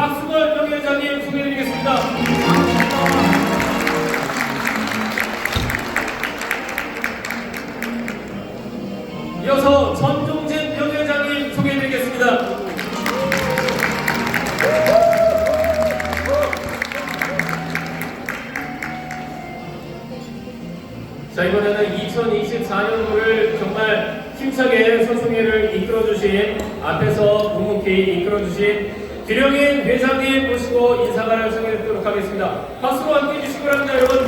박수걸 명예회장님 소개해드리겠습니다. 이어서 전종진 명예회장님 소개해드리겠습니다. 자 이번에는 2024년도를 정말 힘차게 선송회를 이끌어주신 앞에서 묵묵히 이끌어주신 기령인 회장님 모시고 인사말을 전해드리도록 하겠습니다. 박수로 함께 해주시기 바랍니다 여러분.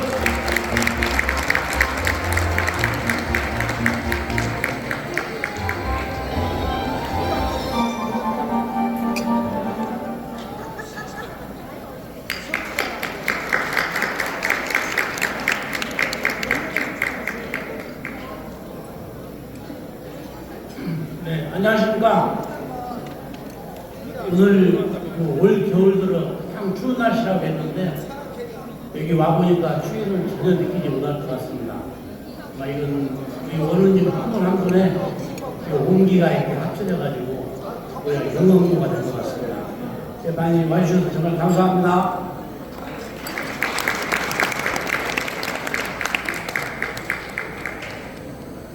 네, 안녕하십니까. 오늘 그올 겨울 들어 참 추운 날씨라고 했는데 여기 와보니까 추위를 전혀 느끼지 못할 것 같습니다. 아마 이건 우리 어른님 한분 한 분의 그 온기가 이렇게 합쳐져가지고 영광무가 된것 같습니다. 네, 많이 와주셔서 정말 감사합니다.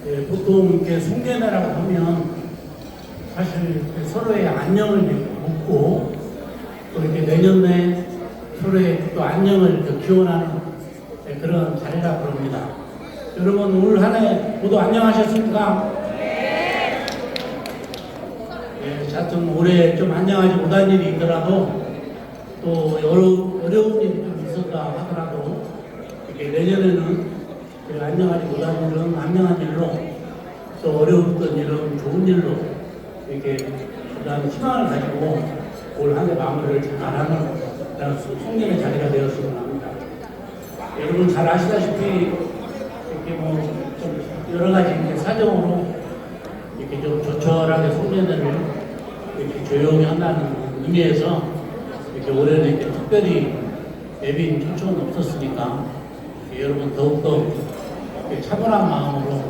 예, 보통 이렇게 송년회라고 하면 사실 서로의 안녕을 묻고 또 이렇게 내년에 서로의 또 안녕을 이렇게 기원하는 예, 그런 자리라 그럽니다. 여러분 올 한해 모두 안녕하셨습니까? 예, 하여튼 올해 좀 안녕하지 못한 일이 있더라도 또 어려, 어려운 일이 좀 있었다 하더라도 이렇게 내년에는 그 안녕하지 못한 일은 안녕한 일로 또 어려웠던 일은 좋은 일로 이렇게 그다음 희망을 가지고 올 한 해 마무리를 잘하는 그런 송년의 자리가 되었으면 합니다. 여러분 잘 아시다시피 이렇게 뭐좀 여러 가지 이렇게 사정으로 이렇게 좀 조촐하게 송년회를 이렇게 조용히 한다는 의미에서 이렇게 올해는 이렇게 특별히 예빈 초청은 없었으니까 여러분 더욱더 차분한 마음으로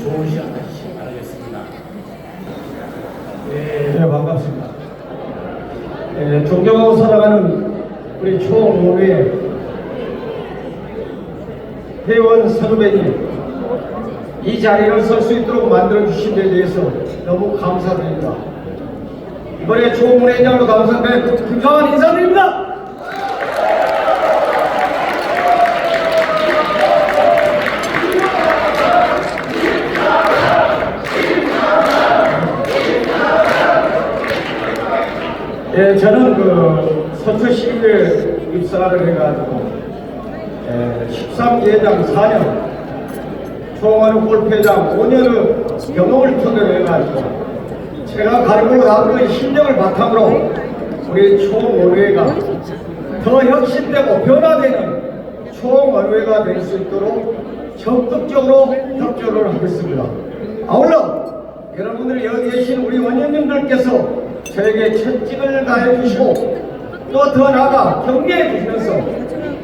좋은 시간 가지시기 바라겠습니다. 네, 네, 반갑습니다. 예, 존경하고 사랑하는 우리 총무회 회원 선후배님, 이 자리를 설 수 있도록 만들어 주신 데 대해서 너무 감사드립니다. 이번에 총무회장으로 당선된 김상환 인사드립니다. 예, 저는 그 서초 시의회 입사를 해가지고 예, 13예장 4년, 총괄 골프회장 5년의 경험을 토대로 해가지고 제가 가지고 나온 신경을 바탕으로 우리 총원회가 더 혁신되고 변화되는 총원회가 될 수 있도록 적극적으로 협조를 하겠습니다. 아울러 여러분들 여기 계신 우리 원장님들께서 저에게 채찍을 다해 주시고 또 더 나아가 격려해 주시면서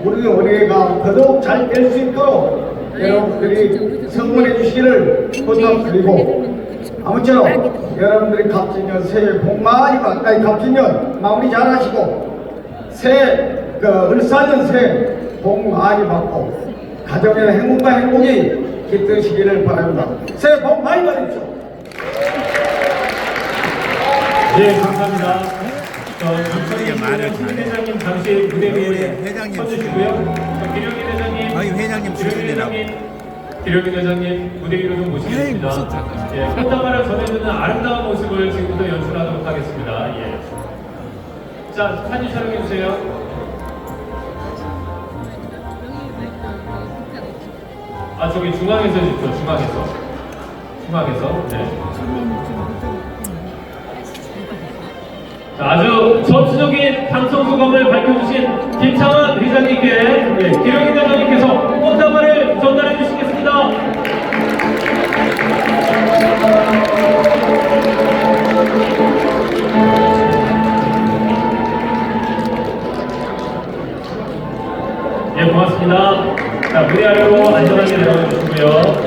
우리 원회가 더더욱 잘 될 수 있도록 여러분들이 성원해 주시기를 부탁드리고 아무쪼록 여러분들이 갑진년 새해 복 많이 받, 아니 갑진년 마무리 잘 하시고 새해 그 을사년 새해 복 많이 받고 가정의 행복과 행복이 깃드시기를 바랍니다. 새해 복 많이 받으십시오. 네, 감사합니다. 저 김성희 회장님 잠시 무대 위에 서주시고요. 저 기령인 회장님, 아니, 회장님 출연이라고. 기령인 회장님 무대 위로 좀 모시겠습니다. 예, 혼자말을 전해주는 아름다운 모습을 지금부터 연출하도록 하겠습니다. 예. 자, 사진 촬영해 주세요. 아, 저기 중앙에서 해주죠. 중앙에서. 중앙에서. 네. 아주 전체적인 감성 소감을 밝혀주신 김창환 회장님께 네, 예, 기령인 대장님께서 꽃다발을 전달해 주시겠습니다. 예, 고맙습니다. 자, 무대 아래로 안전하게 내려와 주시고요.